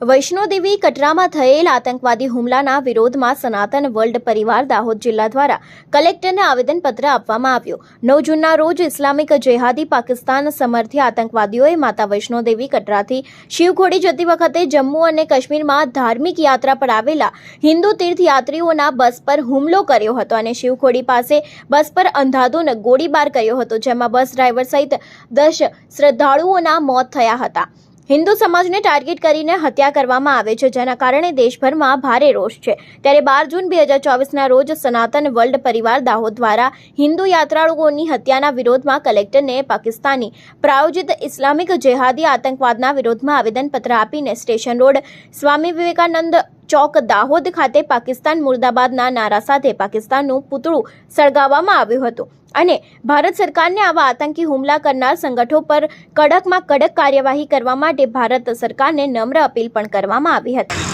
વૈષ્ણોદેવી કટરામાં થયેલ આતંકવાદી હુમલાના વિરોધમાં સનાતન વર્લ્ડ પરિવાર દાહોદ જિલ્લા દ્વારા કલેક્ટરને આવેદનપત્ર આપવામાં આવ્યું. નવ જૂનના રોજ ઇસ્લામિક જેહાદી પાકિસ્તાન સમર્થિત આતંકવાદીઓએ માતા વૈષ્ણોદેવી કટરાથી શિવખોડી જતી વખતે જમ્મુ અને કાશ્મીરમાં ધાર્મિક યાત્રા પર આવેલા હિન્દુ તીર્થયાત્રીઓના બસ પર હુમલો કર્યો હતો અને શિવખોડી પાસે બસ પર અંધાધૂન ગોળીબાર કર્યો હતો, જેમાં બસ ડ્રાઈવર સહિત દસ શ્રદ્ધાળુઓના મોત થયા હતા. હિન્દુ સમાજને ટાર્ગેટ કરીને હત્યા કરવામાં આવે છે, જેના કારણે દેશભરમાં ભારે રોષ છે. ત્યારે બાર જૂન બે હજાર ચોવીસના રોજ સનાતન વર્લ્ડ પરિવાર દાહોદ દ્વારા હિન્દુ યાત્રાળુઓની હત્યાના વિરોધમાં કલેક્ટરને પાકિસ્તાની પ્રાયોજિત ઇસ્લામિક જેહાદી આતંકવાદના વિરોધમાં આવેદનપત્ર આપીને સ્ટેશન રોડ સ્વામી વિવેકાનંદ ચોક દાહોદ ખાતે પાકિસ્તાન મુર્દાબાદના નારા સાથે પાકિસ્તાનનું પૂતળું સળગાવવામાં આવ્યું હતું અને ભારત સરકારને આવા આતંકી હુમલા કરનાર સંગઠનો પર કડકમાં કડક કાર્યવાહી કરવા માટે ભારત સરકારને નમ્ર અપીલ પણ કરવામાં આવી હતી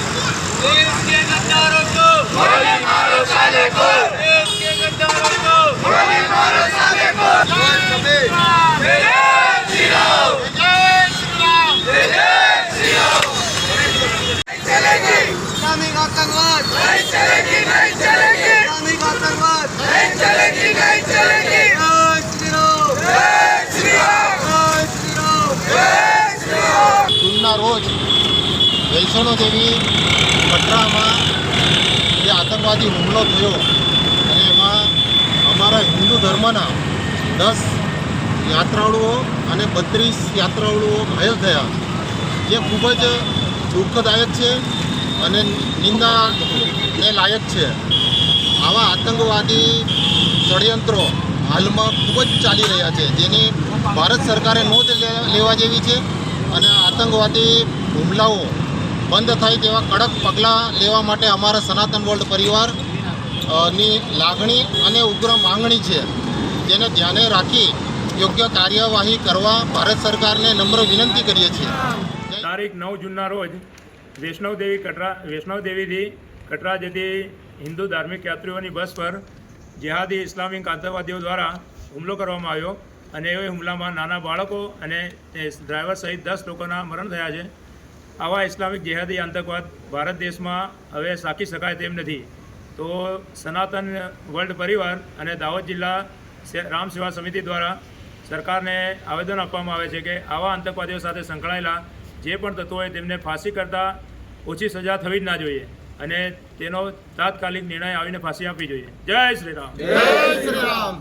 राम રોજ વૈષ્ણો દેવી કટરામાં જે આતંકવાદી હુમલો થયો અને એમાં અમારા હિન્દુ ધર્મના દસ યાત્રાળુઓ અને બત્રીસ યાત્રાળુઓ ઘાયલ થયા. જે ખૂબ જ દુઃખદાયક છે અને નિંદાને લાયક છે. આવા આતંકવાદી ષડયંત્રો હાલમાં ખૂબ જ ચાલી રહ્યા છે. જેની ભારત સરકારે નોંધ લેવા જેવી છે. અને આતંકવાદી હુમલાઓ બંધ થાય તેવા કડક પગલાં લેવા માટે અમારા સનાતન વર્લ્ડ પરિવારની લાગણી અને ઉગ્ર માંગણી છે. જેને ધ્યાને રાખી યોગ્ય કાર્યવાહી કરવા ભારત સરકારને નમ્ર વિનંતી કરીએ છીએ. તારીખ નવ જૂનના રોજ વૈષ્ણવદેવી કટરા વૈષ્ણવદેવીથી કટરા જતી હિન્દુ ધાર્મિક યાત્રીઓની બસ પર જેહાદી ઇસ્લામિક આતંકવાદીઓ દ્વારા હુમલો કરવામાં આવ્યો. અને એ હુમલામાં નાના બાળકો અને ડ્રાઈવર સહિત દસ લોકોના મરણ થયા છે. આવા ઇસ્લામિક જેહાદી આતંકવાદ ભારત દેશમાં હવે સાકી શકાય તેમ નથી. તો સનાતન વર્લ્ડ પરિવાર અને દાહોદ જિલ્લા રામ સેવા સમિતિ દ્વારા સરકારને આવેદન આપવામાં આવે છે કે આવા આતંકવાદીઓ સાથે સંકળાયેલા જે પણ તત્વો હોય તેમને ફાંસી કરતાં ઓછી સજા થવી જ ના જોઈએ અને તેનો તાત્કાલિક નિર્ણય આવીને ફાંસી આપવી જોઈએ. જય શ્રી રામ. શ્રી રામ.